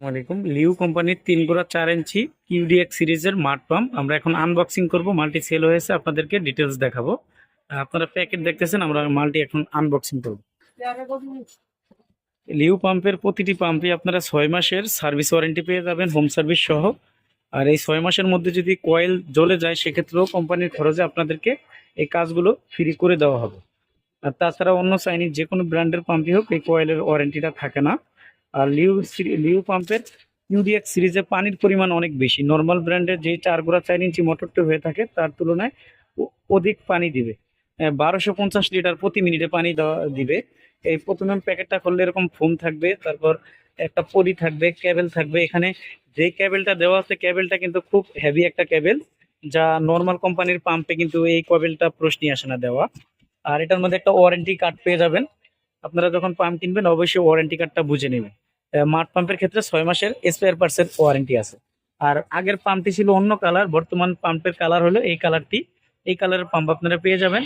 আসসালামাইকুম লিউ কোম্পানির তিন গোড়া চার ইঞ্চি কিউডিএক্স সিরিজের মাঠ পাম্প। আমরা এখন আনবক্সিং করব, মাল্টি সেল হয়েছে, আপনাদেরকে ডিটেলস দেখাবো। আপনারা প্যাকেট দেখতেছেন, আমরা মাল্টি এখন আনবক্সিং করব। লিউ পাম্পের প্রতিটি পাম্পে আপনারা ছয় মাসের সার্ভিস ওয়ারেন্টি পেয়ে যাবেন হোম সার্ভিস সহ। আর এই ছয় মাসের মধ্যে যদি কয়েল জ্বলে যায়, সেক্ষেত্রেও কোম্পানির খরচে আপনাদেরকে এই কাজগুলো ফ্রি করে দেওয়া হবে। আর তাছাড়া অন্য চাইনিজ যে কোনো ব্র্যান্ডের পাম্পই হোক, এই কয়েলের ওয়ারেন্টিটা থাকে না। আর লিউ লিউ পাম্পের ইউডিএক্স সিরিজে পানির পরিমাণ অনেক বেশি। নর্মাল ব্র্যান্ডের যে চার গোড়া চার ইঞ্চি মোটরটি হয়ে থাকে, তার তুলনায় অধিক পানি দিবে। বারোশো পঞ্চাশ লিটার প্রতি মিনিটে পানি দেওয়া, দিবে। এই প্রথমে প্যাকেটটা খুললে এরকম ফোম থাকবে, তারপর একটা পলি থাকবে ক্যাবেল থাকবে। এখানে যে ক্যাবেলটা দেওয়া আছে ক্যাবেলটা কিন্তু খুব হেভি একটা ক্যাবেল যা নর্মাল কোম্পানির পাম্পে কিন্তু এই ক্যাবেলটা প্রশ্নই আসে না দেওয়া। আর এটার মধ্যে একটা ওয়ারেন্টি কার্ড পেয়ে যাবেন। আপনারা যখন পাম্প কিনবেন, অবশ্যই ওয়ারেন্টি কার্ডটা বুঝে নেবেন। মাঠ পাম্পের ক্ষেত্রে ছয় মাসের স্পেয়ার পার্টসের ওয়ারেন্টি আছে। আর আগের পাম্পটি ছিল অন্য কালার বর্তমান পাম্পের কালার হলো এই কালারটি এই কালারের পাম্প আপনারা পেয়ে যাবেন।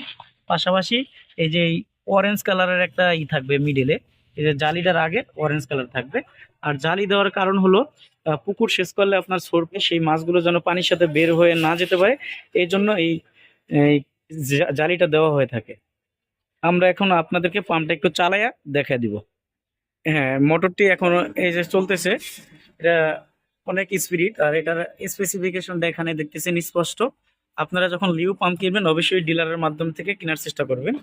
পাশাপাশি এই যে অরেঞ্জ কালারের একটা ই থাকবে মিডিলে এই যে জালিটার আগে অরেঞ্জ কালার থাকবে। আর জালি দেওয়ার কারণ হলো পুকুর শেষ করলে আপনার সরবে, সেই মাছগুলো যেন পানির সাথে বের হয়ে না যেতে পারে। এই জন্য এই জালিটা দেওয়া হয়ে থাকে। আমরা এখন আপনাদেরকে পাম্পটা একটু চালাইয়া দেখা দিব। হ্যাঁ মোটরটি এখন এই যে চলতেছে, এটা অনেক স্পিরিট আর এটার স্পেসিফিকেশনটা এখানে দেখতেছেন স্পষ্ট। আপনারা যখন লিউ পাম্প কিনবেন, অবশ্যই ডিলারের মাধ্যম থেকে কেনার চেষ্টা করবেন।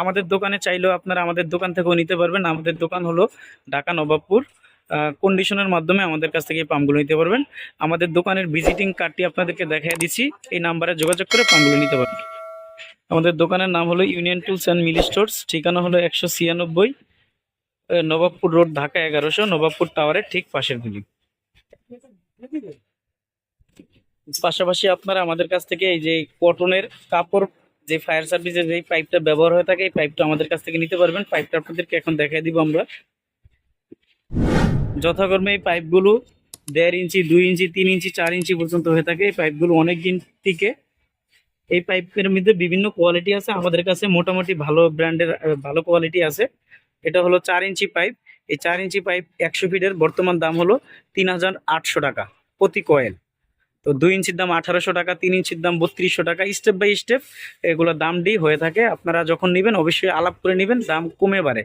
আমাদের দোকানে চাইলেও আপনারা আমাদের দোকান থেকেও নিতে পারবেন। আমাদের দোকান হলো ঢাকা নবাবপুর। কন্ডিশনের মাধ্যমে আমাদের কাছ থেকে এই পাম্পগুলো নিতে পারবেন। আমাদের দোকানের ভিজিটিং কার্ডটি আপনাদেরকে দেখাই দিচ্ছি। এই নাম্বারে যোগাযোগ করে পাম্পগুলো নিতে পারবেন। আমাদের দোকানের নাম হলো union tools and Mili stores ঠিকানা হলো একশো ছিয়ানব্বই নবাবপুর রোড, ঢাকা এগারোশো, নবাবপুর টাওয়ারের ঠিক পাশের বিল্ডিং পাশাপাশি আপনারা আমাদের কাছ থেকে এই যে কটনের কাপড়, যে ফায়ার সার্ভিসের যে পাইপটা ব্যবহার হয়ে থাকে, এই পাইপটা আমাদের কাছ থেকে নিতে পারবেন। পাইপটা আপনাদেরকে এখন দেখাই দিব আমরা। যথাক্রমে এই পাইপগুলো দেড় ইঞ্চি, দুই ইঞ্চি, তিন ইঞ্চি, চার ইঞ্চি পর্যন্ত হয়ে থাকে। এই পাইপগুলো অনেক দিন টিকে। এই পাইপের মধ্যে বিভিন্ন কোয়ালিটি আছে। আমাদের কাছে মোটামুটি ভালো ব্র্যান্ডের ভালো কোয়ালিটি আছে। এটা হলো চার ইঞ্চি পাইপ। এই চার ইঞ্চি পাইপ একশো ফিটের বর্তমান দাম হলো তিন হাজার আটশো টাকা প্রতি কয়েল। তো দুই ইঞ্চির দাম আঠারোশো টাকা, তিন ইঞ্চির দাম বত্রিশশো টাকা। স্টেপ বাই স্টেপ এগুলো দাম ডি হয়ে থাকে। আপনারা যখন নেবেন অবশ্যই আলাপ করে নেবেন, দাম কমে বাড়ে।